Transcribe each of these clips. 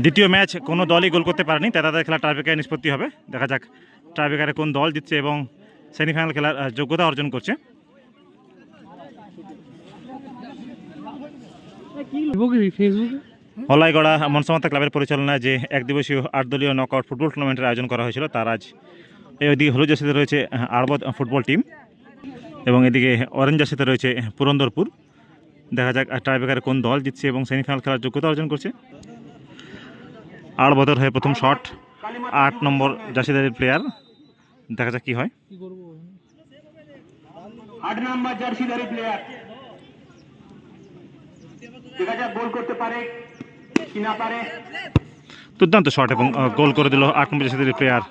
দ্বিতীয় ম্যাচ কোনো দলই গোল করতে পারেনি। তাই তাদের খেলা টাইব্রেকারে নিষ্পত্তি হবে। দেখা যাক টাইব্রেকারে কোন দল জিতছে এবং সেমিফাইনাল খেলার যোগ্যতা অর্জন করছে। হলাইগড়া মনসামাতা ক্লাবের পরিচালনায় যে এক দিবসীয় আট দলীয় নকআউট ফুটবল টুর্নামেন্টের আয়োজন করা হয়েছিল, তার আজ এই ওইদিকে হলুদ জার্সিতে রয়েছে আরবত ফুটবল টিম এবং এদিকে অরেঞ্জ জার্সিতে রয়েছে পুরন্দরপুর। দেখা যাক টাইব্রেকারে কোন দল জিতছে এবং সেমিফাইনাল খেলার যোগ্যতা অর্জন করছে। আড়বতের হয়ে প্রথম শট। আট নম্বর জার্সিদারের প্লেয়ার দেখা যাক কি হয়। আট নাম্বার জার্সিধারী প্লেয়ার দেখা যাক গোল করতে পারে কি না পারে। দুর্দান্ত শট এবং গোল করে দিল আট নম্বর জার্সিদারের প্লেয়ার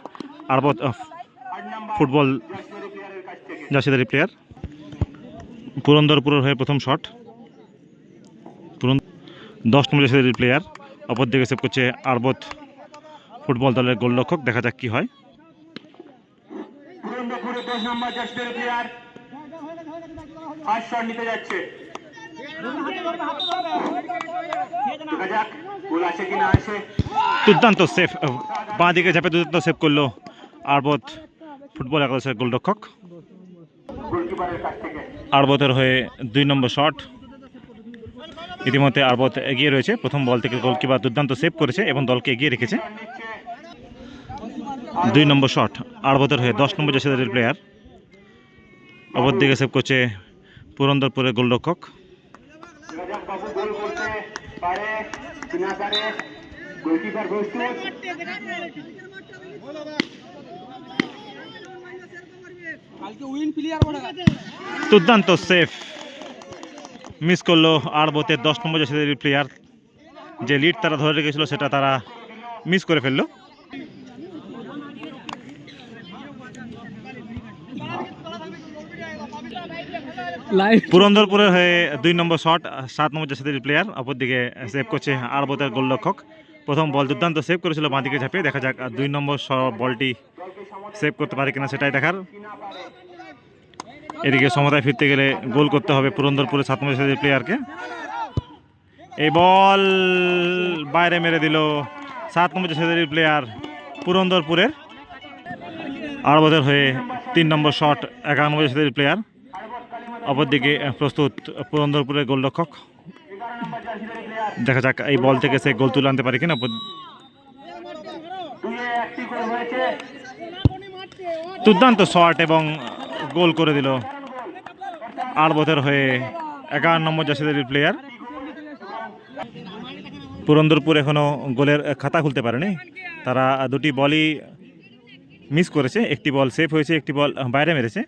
আরবত নাম্বার ফুটবল জার্সিধারী জার্সিদারি প্লেয়ার পুরন্দরপুরের হয়ে প্রথম শট। পুরন দশ নম্বর জার্সিদারি প্লেয়ার অপরদিকে সেভ করছে আরবত ফুটবল দলের গোলরক্ষক। দেখা যাক কি হয়। দুর্দান্ত সেফ বাঁ দিকে ঝাঁপে দুর্দান্ত সেভ করল আরবত ফুটবল একাদশের গোলরক্ষক। আরবতের হয়ে দুই নম্বর শট ইতিমধ্যে আরবত এগিয়ে রয়েছে। প্রথম বল থেকে গোলকিপার দুর্দান্ত সেভ করেছে এবং দলকে এগিয়ে রেখেছে। দুই নম্বর শট, আরবতের হয়ে দশ নম্বর জার্সিদারির প্লেয়ার অপর দিকে সেভ করছে পুরন্দরপুরের গোলরক্ষক। দুর্দান্ত সেফ মিস করল আরবতের দশ নম্বর জার্সিদারির প্লেয়ার যে লিড তারা ধরে রেখেছিল সেটা তারা মিস করে ফেলল। পুরন্দরপুরের হয়ে দুই নম্বর শট সাত নম্বর জার্সিদারির প্লেয়ার অপরদিকে সেভ করছে আরবতের গোলরক্ষক। প্রথম বল দুর্দান্ত সেভ করেছিল বাঁদিকে ঝাঁপিয়ে দেখা যাক দুই নম্বর বলটি সেভ করতে পারে কিনা সেটাই দেখার। এদিকে সমতায় ফিরতে গেলে গোল করতে হবে পুরন্দরপুরের সাত নম্বর প্লেয়ারকে এই বল বাইরে মেরে দিল সাত নম্বর জার্সিদারির প্লেয়ার পুরন্দরপুরের। আরবতের হয়ে তিন নম্বর শট এগারো নম্বর জার্সিদারির প্লেয়ার অপরদিকে প্রস্তুত পুরন্দরপুরের গোলরক্ষক। দেখা যাক এই বল থেকে সে গোল তুলে আনতে পারে কিনা। দুর্দান্ত শট এবং গোল করে দিল আরবতের হয়ে এগারো নম্বর জাসিদারির প্লেয়ার পুরন্দরপুর এখনও গোলের খাতা খুলতে পারেনি। তারা দুটি বলই মিস করেছে। একটি বল সেফ হয়েছে, একটি বল বাইরে মেরেছে।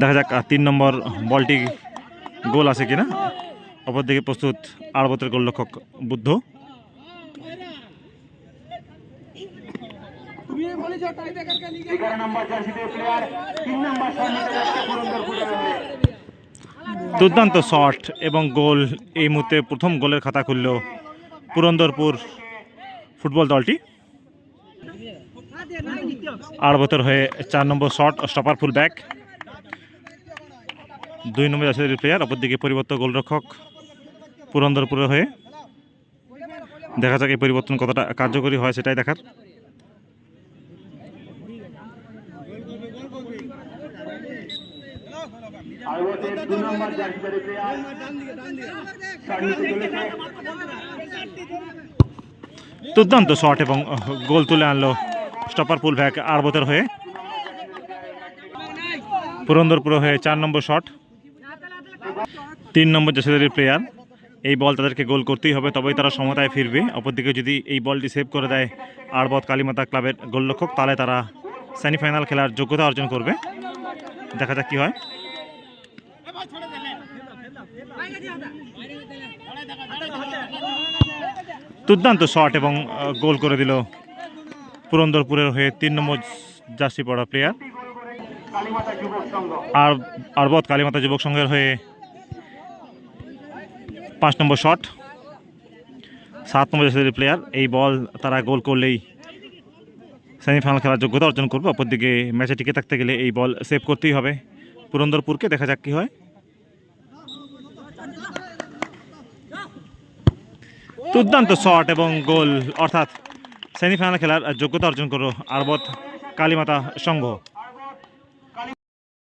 দেখা যাক তিন নম্বর বলটি গোল আছে কিনা। অপরদিকে প্রস্তুত আরবতের গোলরক্ষক বুদ্ধ। এগারো নম্বর জার্সিতে প্লেয়ার তিন নম্বর শট নিতে যাচ্ছে পুরন্দরপুরের দুর্দান্ত শট এবং গোল এই মুহূর্তে প্রথম গোলের খাতা খুলল পুরন্দরপুর ফুটবল দলটি। আড়বতর হয়ে চার নম্বর শট স্টপার ফুল ব্যাক দুই নম্বর জাসিদারি প্লেয়ার অপরদিকে পরিবর্তন গোলরক্ষক পুরন্দরপুরের হয়ে। দেখা যাক এই পরিবর্তন কতটা কার্যকরী হয় সেটাই দেখার। আরবতের দু নম্বর নিতে চলেছে দুর্দান্ত শট এবং গোল তুলে আনলো স্টপার পুল ব্যাক আরবতের হয়ে। পুরন্দরপুর হয়ে চার নম্বর শট তিন নম্বর জাসিদারির প্লেয়ার এই বল তাদেরকে গোল করতেই হবে, তবেই তারা সমতায় ফিরবে। অপরদিকে যদি এই বলটি সেভ করে দেয় আরবত কালীমাতা ক্লাবের গোলরক্ষক, তাহলে তারা সেমিফাইনাল খেলার যোগ্যতা অর্জন করবে। দেখা যাক কী হয়। দুর্দান্ত শট এবং গোল করে দিল পুরন্দরপুরের হয়ে তিন নম্বর জার্সি পড়া প্লেয়ার আর, আরবত কালীমাতা যুবক সংঘের হয়ে পাঁচ নম্বর শট সাত নম্বর জার্সির প্লেয়ার এই বল তারা গোল করলেই সেমিফাইনাল খেলার যোগ্যতা অর্জন করবে। অপরদিকে ম্যাচে টিকে থাকতে গেলে এই বল সেভ করতেই হবে। পুরন্দরপুরকে দেখা যাক কী হয়। দুর্দান্ত শট এবং গোল অর্থাৎ সেমিফাইনাল খেলার যোগ্যতা অর্জন করো আরবত কালীমাতা সংঘ।